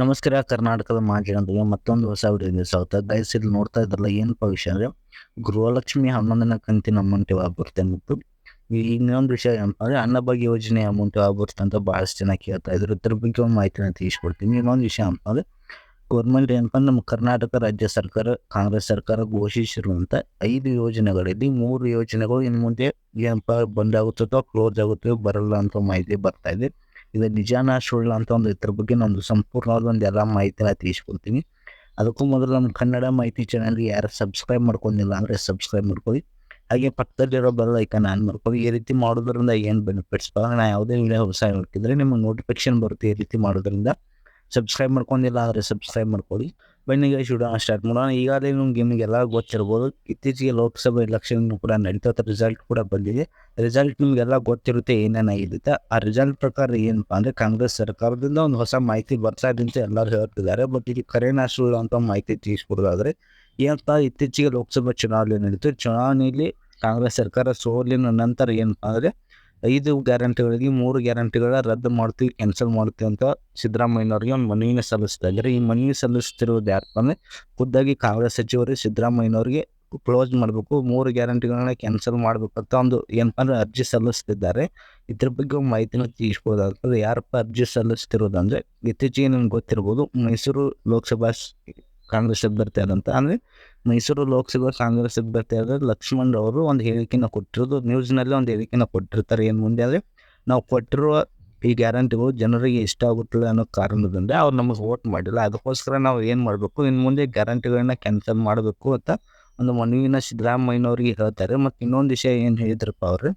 ನಮಸ್ಕಾರ, ಕರ್ನಾಟಕದ ಮಾಧ್ಯಮಗಳಿಗೆ ಮತ್ತೊಂದು ಹೊಸ ವಿಡಿಯೋ ಸ್ವಾಗತ. ಗೈಸ್ ಇಲ್ಲಿ ನೋಡ್ತಾ ಇದ್ರಲ್ಲ ಏನಪ್ಪ ವಿಷಯ ಅಂದ್ರೆ ಗೃಹಲಕ್ಷ್ಮಿ ಹನ್ನೊಂದನೇ ಕಂತಿನ ಅಮೌಂಟ್ ಯಾವಾಗ ಬರುತ್ತೆ ಅಂದ್ಬಿಟ್ಟು ಇನ್ನೊಂದು ವಿಷಯ ಏನಪ್ಪ ಅಂದ್ರೆ ಅನ್ನಭಾಗ್ಯ ಯೋಜನೆ ಅಮೌಂಟ್ ಯಾವಾಗ ಬರುತ್ತೆ ಅಂತ ಬಹಳಷ್ಟು ಜನ ಕೇಳ್ತಾ ಇದ್ರು. ಇದ್ರ ಬಗ್ಗೆ ಒಂದು ಮಾಹಿತಿನ ತಿಳಿಸ್ಕೊಡ್ತೀನಿ. ಇನ್ನೊಂದು ವಿಷಯ ಅಂದ್ರೆ ಗೌರ್ಮೆಂಟ್ ಏನಪ್ಪ ನಮ್ಮ ಕರ್ನಾಟಕ ರಾಜ್ಯ ಸರ್ಕಾರ, ಕಾಂಗ್ರೆಸ್ ಸರ್ಕಾರ ಘೋಷಿಸಿರುವಂಥ ಐದು ಯೋಜನೆಗಳಲ್ಲಿ ಮೂರು ಯೋಜನೆಗಳು ಇನ್ನು ಮುಂದೆ ಏನಪ್ಪ ಬಂದಾಗುತ್ತೋ ಕ್ಲೋಸ್ ಆಗುತ್ತೋ ಬರಲ್ಲ ಅಂತ ಮಾಹಿತಿ ಬರ್ತಾ ಇದೆ. ಇದು ನಿಜಾನ ಸುಳ್ಳು ಅಂತ ಒಂದು ಇದ್ರ ಬಗ್ಗೆ ನಮ್ಮದು ಸಂಪೂರ್ಣವಾದ ಒಂದು ಎಲ್ಲ ಮಾಹಿತಿನ ತಿಳಿಸ್ಕೊಡ್ತೀನಿ. ಅದಕ್ಕೂ ಮೊದಲು ನಮ್ಮ ಕನ್ನಡ ಮಾಹಿತಿ ಚಾನಲ್ಗೆ ಯಾರು ಸಬ್ಸ್ಕ್ರೈಬ್ ಮಾಡ್ಕೊಂಡಿಲ್ಲ ಅಂದರೆ ಸಬ್ಸ್ಕ್ರೈಬ್ ಮಾಡ್ಕೊಳ್ಳಿ. ಹಾಗೆ ಪಕ್ಕದಲ್ಲಿರೋ ಬೆಲ್ ಐಕನ್ ಆನ್ ಮಾಡ್ಕೊಳ್ಳಿ. ಈ ರೀತಿ ಮಾಡೋದ್ರಿಂದ ಏನು ಬೆನಿಫಿಟ್ಸ್ ಬರಲ್ಲ ನಾ ಯಾವುದೇ ವಿಡಿಯೋ ಹೊಸ ನೋಡ್ತಿದ್ರೆ ನಿಮಗೆ ನೋಟಿಫಿಕೇಶನ್ ಬರುತ್ತೆ ಈ ರೀತಿ ಮಾಡೋದ್ರಿಂದ. ಸಬ್ಸ್ಕ್ರೈಬ್ ಮಾಡ್ಕೊಂಡಿಲ್ಲ ಆದರೆ ಸಬ್ಸ್ಕ್ರೈಬ್ ಮಾಡ್ಕೊಳ್ಳಿ. ಬನ್ನಿ ವಿಡಿಯೋ ಸ್ಟಾರ್ಟ್ ಮಾಡೋಣ. ಈಗಾಗಲೇ ನಿಮ್ಗೆ ಎಲ್ಲ ಗೊತ್ತಿರ್ಬೋದು, ಇತ್ತೀಚೆಗೆ ಲೋಕಸಭೆ ಎಲೆಕ್ಷನ್ ಕೂಡ ನಡೀತಾ ರಿಸಲ್ಟ್ ಕೂಡ ಬಂದಿದೆ. ರಿಸಲ್ಟ್ ನಿಮಗೆಲ್ಲ ಗೊತ್ತಿರುತ್ತೆ ಏನೇನಾಗಿರುತ್ತೆ ಆ ರಿಸಲ್ಟ್ ಪ್ರಕಾರ ಏನಪ್ಪ ಅಂದರೆ, ಕಾಂಗ್ರೆಸ್ ಸರ್ಕಾರದಿಂದ ಒಂದು ಹೊಸ ಮಾಹಿತಿ ಬರ್ತಾ ಇದೆ ಅಂತ ಎಲ್ಲರೂ ಹೇಳ್ತಿದ್ದಾರೆ. ಬಟ್ ಇಲ್ಲಿ ಕರೆನ ಸುಳ್ಳು ಅಂತ ಮಾಹಿತಿ ತಿಳಿಸ್ಕೊಡೋದಾದ್ರೆ ಏನಪ್ಪ, ಇತ್ತೀಚೆಗೆ ಲೋಕಸಭಾ ಚುನಾವಣೆ ನಡೀತು. ಚುನಾವಣೆಯಲ್ಲಿ ಕಾಂಗ್ರೆಸ್ ಸರ್ಕಾರ ಸೋಲಿನ ನಂತರ ಏನಪ್ಪ ಅಂದರೆ ಐದು ಗ್ಯಾರಂಟಿಗಳಿಗೆ ಮೂರು ಗ್ಯಾರಂಟಿಗಳ ರದ್ದು ಮಾಡ್ತೀವಿ, ಕ್ಯಾನ್ಸಲ್ ಮಾಡ್ತೀವಿ ಅಂತ ಸಿದ್ದರಾಮಯ್ಯನವ್ರಿಗೆ ಒಂದು ಮನವಿನ ಸಲ್ಲಿಸ್ತಾ ಇದ್ದಾರೆ. ಈ ಮನವಿ ಸಲ್ಲಿಸ್ತಿರೋದು ಯಾರಪ್ಪ ಅಂದರೆ ಖುದ್ದಾಗಿ ಕಾಂಗ್ರೆಸ್ ಸಚಿವರು ಸಿದ್ದರಾಮಯ್ಯನವ್ರಿಗೆ ಕ್ಲೋಸ್ ಮಾಡಬೇಕು, ಮೂರು ಗ್ಯಾರಂಟಿಗಳನ್ನ ಕ್ಯಾನ್ಸಲ್ ಮಾಡಬೇಕಂತ ಒಂದು ಏನಪ್ಪ ಅಂದರೆ ಅರ್ಜಿ ಸಲ್ಲಿಸ್ತಿದ್ದಾರೆ. ಇದ್ರ ಬಗ್ಗೆ ಒಂದು ಮಾಹಿತಿನ ತಿಳಿಸ್ಬೋದಾಗ್ತದೆ. ಯಾರಪ್ಪ ಅರ್ಜಿ ಸಲ್ಲಿಸ್ತಿರೋದು ಅಂದರೆ ಇತ್ತೀಚೆಗೆ ನಿಮ್ಗೆ ಗೊತ್ತಿರ್ಬೋದು, ಮೈಸೂರು ಲೋಕಸಭಾ ಕಾಂಗ್ರೆಸ್ ಅಭ್ಯರ್ಥಿ ಆದಂತ. ಅಂದರೆ ಮೈಸೂರು ಲೋಕಸಭಾ ಕಾಂಗ್ರೆಸ್ ಅಭ್ಯರ್ಥಿ ಆದರೆ ಲಕ್ಷ್ಮಣ್ ಅವರು ಒಂದು ಹೇಳಿಕೆನ ಕೊಟ್ಟಿರೋದು. ನ್ಯೂಸ್ನಲ್ಲಿ ಒಂದು ಹೇಳಿಕೆನ ಕೊಟ್ಟಿರ್ತಾರೆ ಏನು ಮುಂದೆ ಅಂದರೆ ನಾವು ಕೊಟ್ಟಿರುವ ಈ ಗ್ಯಾರಂಟಿಗಳು ಜನರಿಗೆ ಇಷ್ಟ ಆಗುತ್ತಿಲ್ಲ ಅನ್ನೋ ಕಾರಣದಿಂದ ಅವ್ರು ನಮಗೆ ವೋಟ್ ಮಾಡಿಲ್ಲ. ಅದಕ್ಕೋಸ್ಕರ ನಾವು ಏನು ಮಾಡಬೇಕು? ಇನ್ನು ಮುಂದೆ ಗ್ಯಾರಂಟಿಗಳನ್ನ ಕ್ಯಾನ್ಸಲ್ ಮಾಡಬೇಕು ಅಂತ ಒಂದು ಮನವಿನ ಸಿದ್ದರಾಮಯ್ಯನವ್ರಿಗೆ ಹೇಳ್ತಾರೆ. ಮತ್ತು ಇನ್ನೊಂದು ವಿಷಯ ಏನು ಹೇಳಿದ್ರಪ್ಪ ಅವರು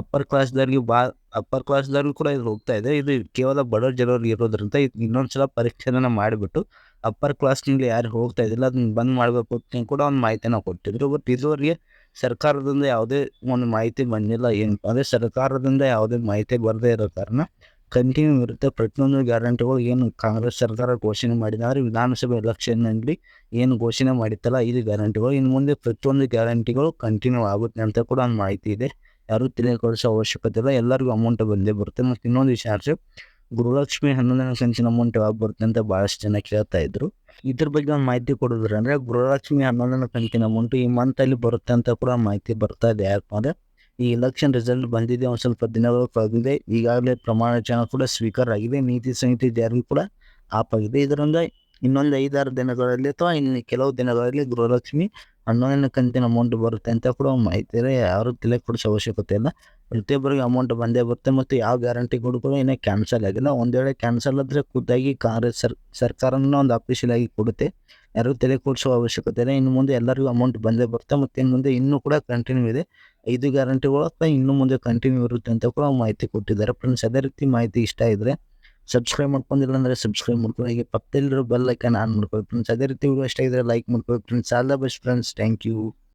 ಅಪ್ಪರ್ ಕ್ಲಾಸ್ದವ್ರಿಗೆ ಬಾ ಅಪ್ಪರ್ ಕ್ಲಾಸ್ದವ್ರಿಗೂ ಕೂಡ ಇದು ಹೋಗ್ತಾ ಇದೆ. ಇದು ಕೇವಲ ಬಡ ಜನರಿಗೆ ಇರೋದ್ರಿಂದ ಇದು ಇನ್ನೊಂದ್ಸಲ ಪರೀಕ್ಷೆನ ಮಾಡಿಬಿಟ್ಟು ಅಪ್ಪರ್ ಕ್ಲಾಸ್ನಲ್ಲಿ ಯಾರು ಹೋಗ್ತಾ ಇದ್ದಿಲ್ಲ, ಅದನ್ನ ಬಂದ್ ಮಾಡಬೇಕು ಅಂತ ಕೂಡ ಒಂದು ಮಾಹಿತಿನ ಕೊಟ್ಟಿದ್ರು. ಬಟ್ ಇದುವರೆಗೆ ಸರ್ಕಾರದಿಂದ ಯಾವುದೇ ಒಂದು ಮಾಹಿತಿ ಬಂದಿಲ್ಲ, ಏನು ಅದೇ ಸರ್ಕಾರದಿಂದ ಯಾವುದೇ ಮಾಹಿತಿ ಬರದೇ ಇರೋ ಕಾರಣ ಕಂಟಿನ್ಯೂ ಇರುತ್ತೆ. ಪ್ರತಿಯೊಂದು ಗ್ಯಾರಂಟಿಗಳು ಏನು ಕಾಂಗ್ರೆಸ್ ಸರ್ಕಾರ ಘೋಷಣೆ ಮಾಡಿದ್ದಾರೆ, ವಿಧಾನಸಭೆ ಎಲೆಕ್ಷನ್ನಲ್ಲಿ ಏನು ಘೋಷಣೆ ಮಾಡಿತ್ತಲ್ಲ, ಇದು ಗ್ಯಾರಂಟಿಗಳು ಇನ್ನು ಮುಂದೆ ಪ್ರತಿಯೊಂದು ಗ್ಯಾರಂಟಿಗಳು ಕಂಟಿನ್ಯೂ ಆಗುತ್ತೆ ಅಂತ ಕೂಡ ಒಂದು ಮಾಹಿತಿ ಇದೆ. ಯಾರೂ ತಿಳಿಯಕೊಳಿಸೋ ಅವಶ್ಯಕತೆ ಇಲ್ಲ, ಎಲ್ಲರಿಗೂ ಅಮೌಂಟ್ ಬಂದೇ ಬರುತ್ತೆ. ಮತ್ತು ಇನ್ನೊಂದು ಅಂದರೆ ಗೃಹಲಕ್ಷ್ಮಿ ಹನ್ನೊಂದನೇ ಸಂಚಿನ ಅಮೌಂಟ್ ಯಾವಾಗ ಬರುತ್ತೆ ಅಂತ ಭಾಳಷ್ಟು ಜನ ಕೇಳ್ತಾ ಇದ್ರು. ಇದ್ರ ಬಗ್ಗೆ ಒಂದು ಮಾಹಿತಿ ಕೊಡೋದ್ರ ಅಂದರೆ ಗೃಹಲಕ್ಷ್ಮಿ ಹನ್ನೊಂದನೇ ಕಂತಿನ ಅಮೌಂಟ್ ಈ ಮಂತಲ್ಲಿ ಬರುತ್ತೆ ಅಂತ ಕೂಡ ಮಾಹಿತಿ ಬರ್ತಾ ಇದೆ ಯಾಕಪ್ಪ ಅಂದರೆ ಈ ಎಲೆಕ್ಷನ್ ರಿಸಲ್ಟ್ ಬಂದಿದೆ, ಒಂದು ಸ್ವಲ್ಪ ದಿನಗಳು ಕಳೆದಿದೆ. ಈಗಾಗಲೇ ಪ್ರಮಾಣ ಜನ ಕೂಡ ಸ್ವೀಕಾರ ಆಗಿದೆ, ನೀತಿ ಸಂಹಿತೆ ಜಾರಿ ಕೂಡ ಆಪ್ ಆಗಿದೆ. ಇದರಿಂದ ಇನ್ನೊಂದು ಐದಾರು ದಿನಗಳಲ್ಲಿ ಅಥವಾ ಇನ್ನು ಕೆಲವು ದಿನಗಳಲ್ಲಿ ಗೃಹಲಕ್ಷ್ಮಿ ಹನ್ನೊಂದನೇ ಕಂತಿನ ಅಮೌಂಟ್ ಬರುತ್ತೆ ಅಂತ ಕೂಡ ಮಾಹಿತಿ ಯಾರು ತಲೆ ಕೊಡಿಸೋ ಅವಶ್ಯಕತೆ ಇಲ್ಲ. ಪ್ರತಿಯೊಬ್ಬರಿಗೆ ಅಮೌಂಟ್ ಬಂದೇ ಬರುತ್ತೆ ಮತ್ತು ಯಾವ ಗ್ಯಾರಂಟಿ ಕೂಡ ಇನ್ನೂ ಕ್ಯಾನ್ಸಲ್ ಆಗಿಲ್ಲ ಒಂದು ವೇಳೆ ಕ್ಯಾನ್ಸಲ್ ಆದರೆ ಖುದ್ದಾಗಿ ಕಾಂಗ್ರೆಸ್ ಸರ್, ಸರ್ಕಾರನ ಒಂದು ಅಫಿಷಿಯಲ್ ಆಗಿ ಕೊಡುತ್ತೆ. ಯಾರು ತಲೆ ಕೊಡಿಸೋ ಅವಶ್ಯಕತೆ ಇಲ್ಲ. ಇನ್ನು ಮುಂದೆ ಎಲ್ಲರಿಗೂ ಅಮೌಂಟ್ ಬಂದೇ ಬರುತ್ತೆ ಮತ್ತು ಇನ್ನು ಮುಂದೆ ಇನ್ನೂ ಕೂಡ ಕಂಟಿನ್ಯೂ ಇದೆ. ಐದು ಗ್ಯಾರಂಟಿಗಳು ಅಥವಾ ಇನ್ನು ಮುಂದೆ ಕಂಟಿನ್ಯೂ ಇರುತ್ತೆ ಅಂತ ಕೂಡ ಮಾಹಿತಿ ಕೊಟ್ಟಿದ್ದಾರೆ. ಫ್ರೆಂಡ್ಸ್ ಅದೇ ರೀತಿ ಮಾಹಿತಿ ಇಷ್ಟ ಇದ್ದರೆ ಸಬ್ಸ್ಕ್ರೈಬ್ ಮಾಡ್ಕೊಂಡಿಲ್ಲ ಅಂದರೆ ಸಬ್ಸ್ಕ್ರೈಬ್ ಮಾಡ್ಕೊಳ್ಳಿ ಹಾಗೆ ಪಕ್ಕದಲ್ಲಿರೋ ಬೆಲ್ ಐಕನ್ ಆನ್ ಮಾಡ್ಕೊಳ್ಳಿ. ಫ್ರೆಂಡ್ಸ್ ಅದೇ ರೀತಿ ಇಷ್ಟ ಇದ್ದರೆ ಲೈಕ್ ಮಾಡ್ಕೊಳ್ಳಿ. Friends all the best friends thank you